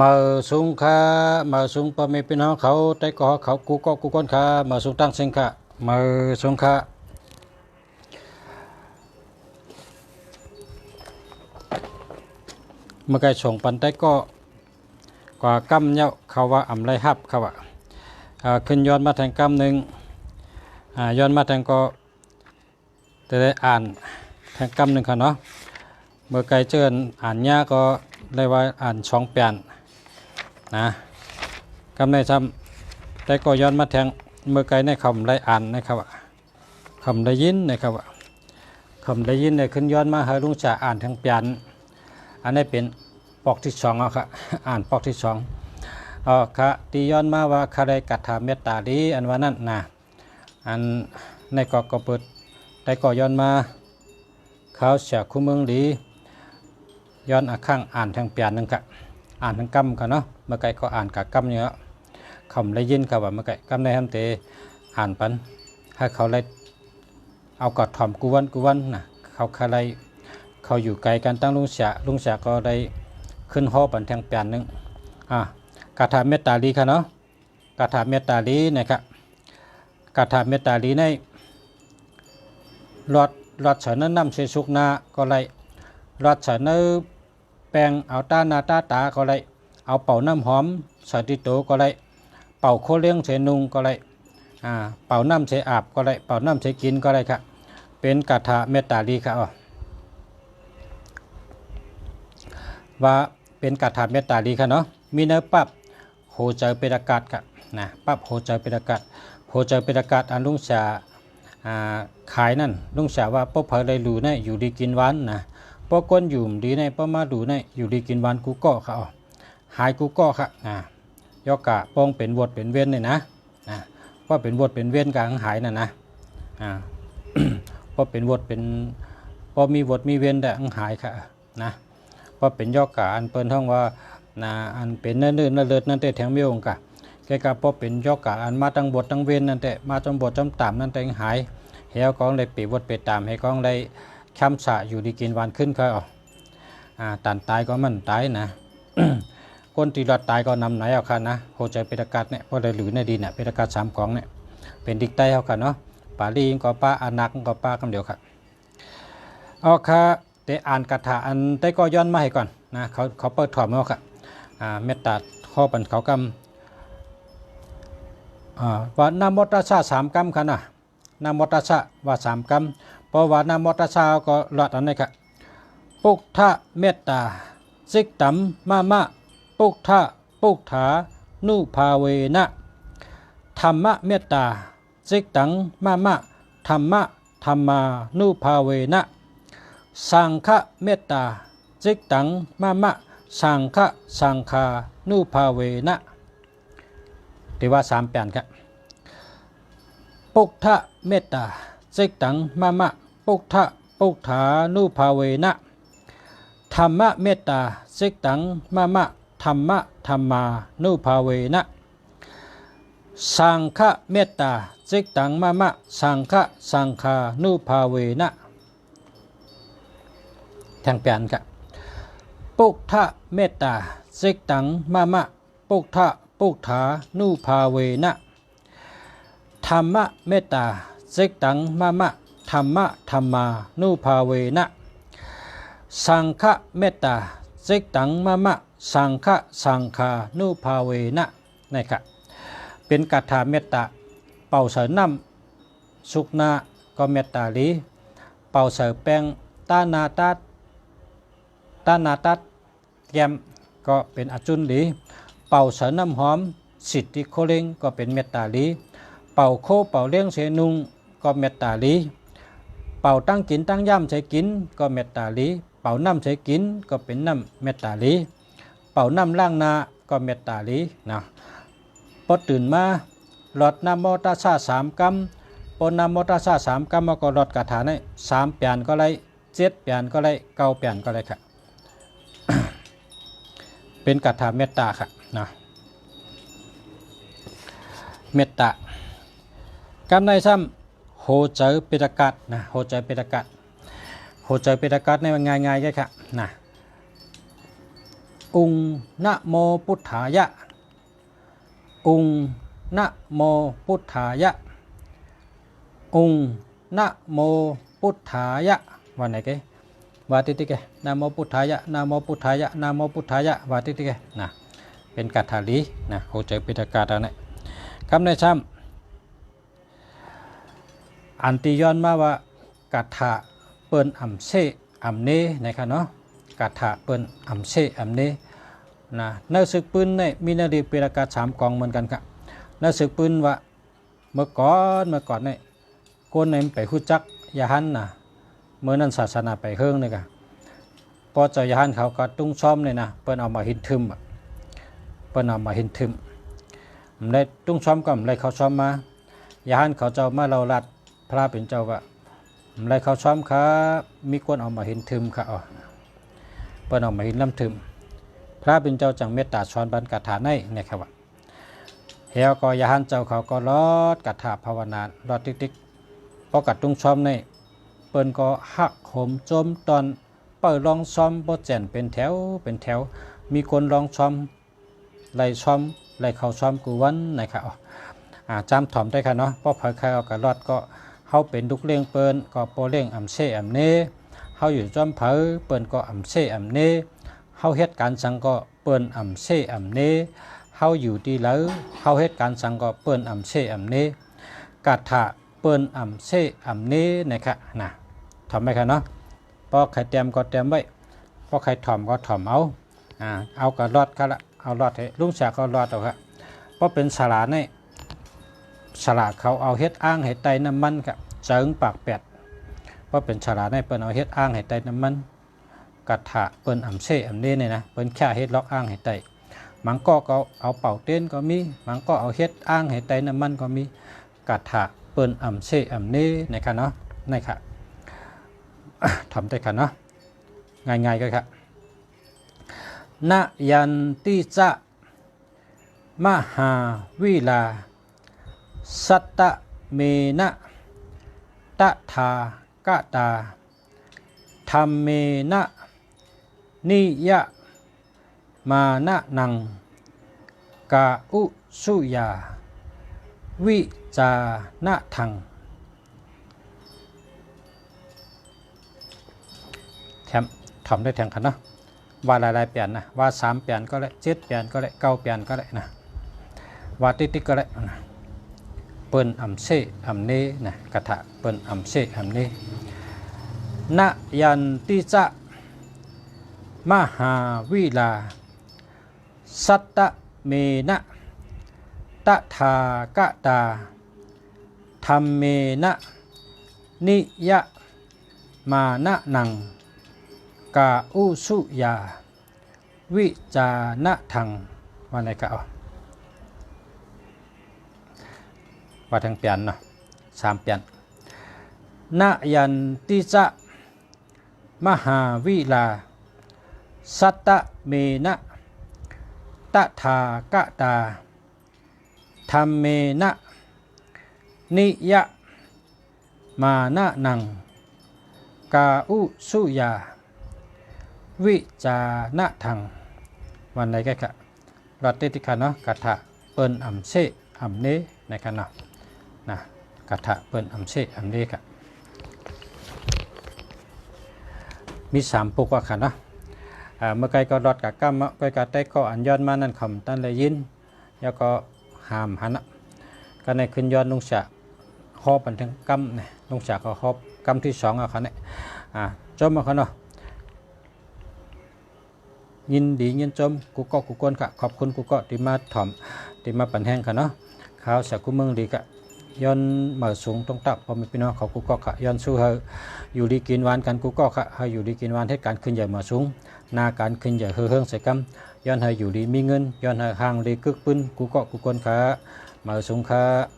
มาสูงค่ะมาสูงปะเมพี่น้องเขาได้ก่อเขากูก็กูก้นค่ะมาสูงตั้งเสียงค่ะมาสูงค่ะเมื่อไก่ส่งปันได้ก็กว่ากำเนาะเขาว่าอ่ำไรฮับเขาว่าอ่าขึ้นย้อนมาแทงกำหนึ่งอ่าย้อนมาแทงก็จะได้อ่านแทงกำหนึ่งค่ะเนาะเมื่อไก่เจออ่านยากก็ได้ว่าอ่านช่องแปน นะกำในซ้ำแต่ก็ย้อนมาแทงเมื่อไกลในคำไรอ่านนะครับว่าคำได้ยินนะครับว่าคำได้ยินเนี่ยขึ้นย้อนมาให้ลุงจ่าอ่านทางเปลี่ยนอันนี้เป็นปอกที่สองเอาครับอ่านปอกที่สองอ๋อค่ะตีย้อนมาว่าคาไดกัตถาเมตตาดีอันว่านั่นนะอันในกอกก็เปิดแต่ก็ย้อนมาเขาเสียคู่เมืองดีย้อนอาข้างอ่านทางเปลี่ยนนึงครับ อ่านทั้งกำกันเนาะเมื่อไก่ก็อ่านกับกำเยอะคำได้ยินกับว่าเมื่อไก่กำได้ทำเตอ่านปันให้เขาเลยเอากอดถ่อมกูวันกูวันนะเขาคาไรเขาอยู่ไกลกันตั้งลุงเสียลุงเสียก็ได้ขึ้นหอปันแทงเปลี่ยนหนึงอ่ากาถาเมตตาลีค่ะเนาะกาถาเมตตาลีนะครับกาถาเมตตาลีในรอดรอดเฉินนั้นนำเชสุกนาก็เลยรอดเฉินนั้น แป้งเอาต้านาต้าตาก็ได้เอาเป่าน้ำหอมสติโตก็ได้เป่าโคเลี้ยงเสนุงก็ได้อ่าเป่าน้ำเสอาบก็ได้เป่าน้ำเสกินก็ได้ครับเป็นกาถาเมตตาลีครับอ๋อว่าเป็นกาถาเมตตาลีครับเนาะมีเนื้อปับโหใจเป็นอากาศครับนะปับโหใจเป็นอากาศโหใจเป็นอากาศอันลุงเสียอ่าขายนั่นลุงเสียว่าป๊อเพอได้รู้นะอยู่ดีกินหวานนะ ปอก้นอยู่ดีในปอมาดูในอยู่ดีกินวันกูก็ค่ะหายกูก็ค่ะอ่ายอกะป้องเป็นวดเป็นเว้นเลยนะอ่าว่าเป็นวดเป็นเว้นกลางหายน่ะนะอ่าพอเป็นวดเป็นพอมีวดมีเว้นแต่อังหายค่ะนะพอเป็นยอกะอันเปิ้นท่องว่านะอันเป็นเนื้อเนื้อเลือดนั่นแต่แถงมียวงกะแกกะพอเป็นยอกะอันมาตั้งบทตั้งเว้นนั่นแต่มาตั้งบทจำตามนั่นแต่หายเฮียกองเลยปีวดไปตามให้กองได้ คำสะอยู่ดีกินวันขึ้นเขาเอาอ่าตันตายก็มันตายนะก้นตีรอดตายก็นำไหนเอาค่ะนะโหใจเป็นอากาศเนี่ยพอได้หรือในดินเนี่ยเป็นอากาศสามกองเนี่ยเป็นดิกใต้เอาค่ะเนาะปาลีงก็ป้าอานักก็ป้าคำเดียวค่ะเอาค่ะแต่อ่านคาถาอันได้ก็ย้อนมาให้ก่อนนะเขาเขาเปิดถอดมาเอาค่ะอ่าเมตตาข้อปันเขากำอ่าว่านามตัสสะสามกำค่ะนะนามตัสสะว่าสามกำเพราะว่านามตัสสะก็รอดอันนี้ครับปุกทะเมตตาสิกตัมมามะปุกทะปุกถานุภาเวนะธรรมะเมตตาสิกตังมามะธรรมะธรรมานุภาเวนะสังฆะเมตตาสิกตังมามะสังฆะสังคานุภาเวนะถือว่าสามแปลนครับปุกทะเมตตา สิกตังมะมะ ปุกทะปุกถานุภาเวนะธรรมะเมตตาสิกตังมะมะธรรมะธรรมานุภาเวนะสังฆะเมตตาสิกตังมะมะสังฆะสังคานุภาเวนะแทงเปลี่ยนครับปุกทะเมตตาสิกตังมะมะปุกทะปุกถานุภาเวนะธรรมะเมตตา สิกตังมะมะธรรมะธรรมานุภาเวนะ สังฆะเมตตาสิกตังมะมะสังฆะสังคานุภาเวนะนะครับเป็นกาถาเมตตาเป่าเสือน้ำสุกนาก็เมตตาลีเป่าเสือแป้งตานาตัดตานาตัดแยมก็เป็นอจุนลีเป่าเสือน้ำหอมสิทธิโคเลงก็เป็นเมตตาลีเป่าโคเป่าเลี้ยงเสนุง ก็เมตตาลี เป่าตั้งกินตั้งย่ำใช้กินก็เมตตาลี เป่าน้ำใช้กินก็เป็นน้ำเมตตาลี เป่าน้ำล่างนาก็เมตตาลีนะพอตื่นมาหลอดน้ำมอตาซาสามกำปนน้ำมอตาซาสามกำมาก็หลอดกระถาในสามเปลี่ยนก็เลยเจ็ดเปลี่ยนก็เลยเก้าเปลี่ยนก็เลยค่ะ เป็นกระถาเมตตาค่ะนะเมตตากำในซ้ำ โหเจอปิตกัดนะโหเจอปิตกัดโหเจอปิตกัดในมันง่ายๆแค่ค่ะนะอุงนะโมพุทธายะอุงนะโมพุทธายะอุงนะโมพุทธายะวันไหนเกวาติติเกนะโมพุทธายะนะโมพุทธายะนะโมพุทธายะวาติติเกนะเป็นกัตถาลีนะโหเจอปิฎกาตาเนี่ยคำในช้ำ อันติย้อนมาว่ากัถาเปิ้นอ่ำเซอ่ำเนนะครับเนาะกัถาเปิ้นอ่ำเซอ่ำเนนะในศึกปืนเนี่ยมีนาดีปิฎกาสามกองเหมือนกันครับในศึกปืนว่าเมื่อก่อนเมื่อก่อนเนี่ยคนในไปฮู้จักยาหันนะเมื่อนั้นศาสนาไปเฮิงเลยกะพอเจ้ายาหันเขาก็ตุ้งซ้อมเลยนะเปิ้นเอามาหินทึมเปิ้นเอามาหินทึมได้ตุ้งซ้อมก็มันได้เขาซ้อมมายาหันเขาเจ้ามาเราลัด พระเป็นเจ้าก็มันได้เขาซ้อมครับมีคนเอามาเหินทึมค่ะอ๋อเปิ้นเอามาเหินลำทึม พระเป็นเจ้าจังเมตตาสอนบรรกถาในเนี่ยครับว่าเฮียก็ยาหันเจ้าเขาก็รอดกถาภาวนารอดติ๊กๆพอกัดตุ้งซ้อมในเปิ้นก็หักโหมจมตอนเปิดลองซ้อมบ่แจ่นเป็นแถวเป็นแถว มีคนลองซ้อมไล่ซ้อมไล่เขาซ้อมกูวันนะครับอ่าจำถ่อมได้ค่ะเนาะเพราะเผยใครเอากระรอดก็ เฮาเป็นลูกเลี้ยงเปิ้นก็โปเลี้ยงอำเซอำเนเฮาอยู่จอมเผยเปิ้นก็อำเซอำเนเฮาเฮ็ดการสังก็เปิ้นอำเซอำเนเฮาอยู่ดีแล้วเฮาเฮ็ดการสังก็เปิ้นอำเซอำเนกัถะเปิ้นอำเซอำเนนะครับนะทำไหมครับเนาะพอใครเตรียมก็เตรียมไว้พอใครถ่อมก็ถ่อมเอาอ่าเอาก็รอดก็ละเอารอดให้ลุงแสกก็รอดเอาครับเพราะเป็นสลาใน สลาเขาเอาเฮ็ดอ้างให้ไตน้ำมันครับเจิงปากแปดเพราะเป็นสลาในเปิ้นเอาเฮ็ดอ้างให้ไตน้ำมันกัดถะเปิ้นอ่ำเซอำเน่เนี่ยนะเปิ้นแค่เฮ็ดล็อกอ้างให้ไตมังก็ก็เอาเป่าเต้นก็มีมังก็เอาเฮ็ดอ้างให้ไตน้ำมันก็มีกาถาเปิ้นอ่ำเซอ่ำเน่นะครับเนาะนครับทำได้ค่ะเนาะง่ายๆก็ครับนยันติจะมหาวิลา สัตตะเมนะตะทากะตาธรรมเมนะนิยะมานะนังกาอุสุยา วิจานะทัง แถมทำได้แทงคันเนาะว่าหลายๆเปลี่ยนนะว่าสามเปลี่ยนก็ได้เจ็ดเปลี่ยนก็ได้เก้าเปลี่ยนก็ได้นะว่าติ๊กๆก็ได้นะ เปิ้นอำเซอำเนนะกระทะเปิ้นอำเซอำเนนะยันติจะมหาวิลา สัตตะเมนะตะทากะตาธรรมเมนะนิยะมานะนัง กาอุสุยา วิจานะทังว่าไหนก็เอา ว่าทางเปลี่ยนเนาะสามเปลี่ยนนะยันติจะมหาวิลาสัตตะเมนะตะทากะตาธรรมเมนะนิยะมานะนัง กาอุสุยา วิจานะทัง วันไหนก็ค่ะรัตเตติคาเนาะกะทะเปิ้นอ่ำเซอ่ำเนนะครับเนาะ นะกะทะเปิ้นอ่ำเซอ่ำเนค่ะมีสามปุกว่าค่ะเนาะเมื่อไกลก็รอดกับกัมไกลกับใต้ก็อันย้อนมานั่นคำตั้นเลยยินแล้วก็หามหันะก็ในขึ้นย้อนลุงฉะฮอบบันทึงกัมเนี่ยลุงฉะก็ฮอบกัมที่สองอะคันเนี่ยอ่าจมมาคันเนาะยินดียินจมกูก็กูกนค่ะขอบคุณกูก็ที่มาถ่อมที่มาปั่นแห้งค่ะเนาะข้าวเสียกูเมืองดีกะ ย้อนมาสูงตรงตับพอมีพี่น้องเขากูก็ค่ะย้อนสู้เฮาอยู่ดีกินวานกันกูก็ค่ะเฮาอยู่ดีกินวานเห้การขึ้นใหญ่มาสูงหน้าการขึ้นใหญ่เฮือเฮืองใส่กำย้อนเฮือยู่ดีมีเงินย้อนเฮอห่างเลยกึกปืนกูก็กูกนค่ะมาสูงค่ะ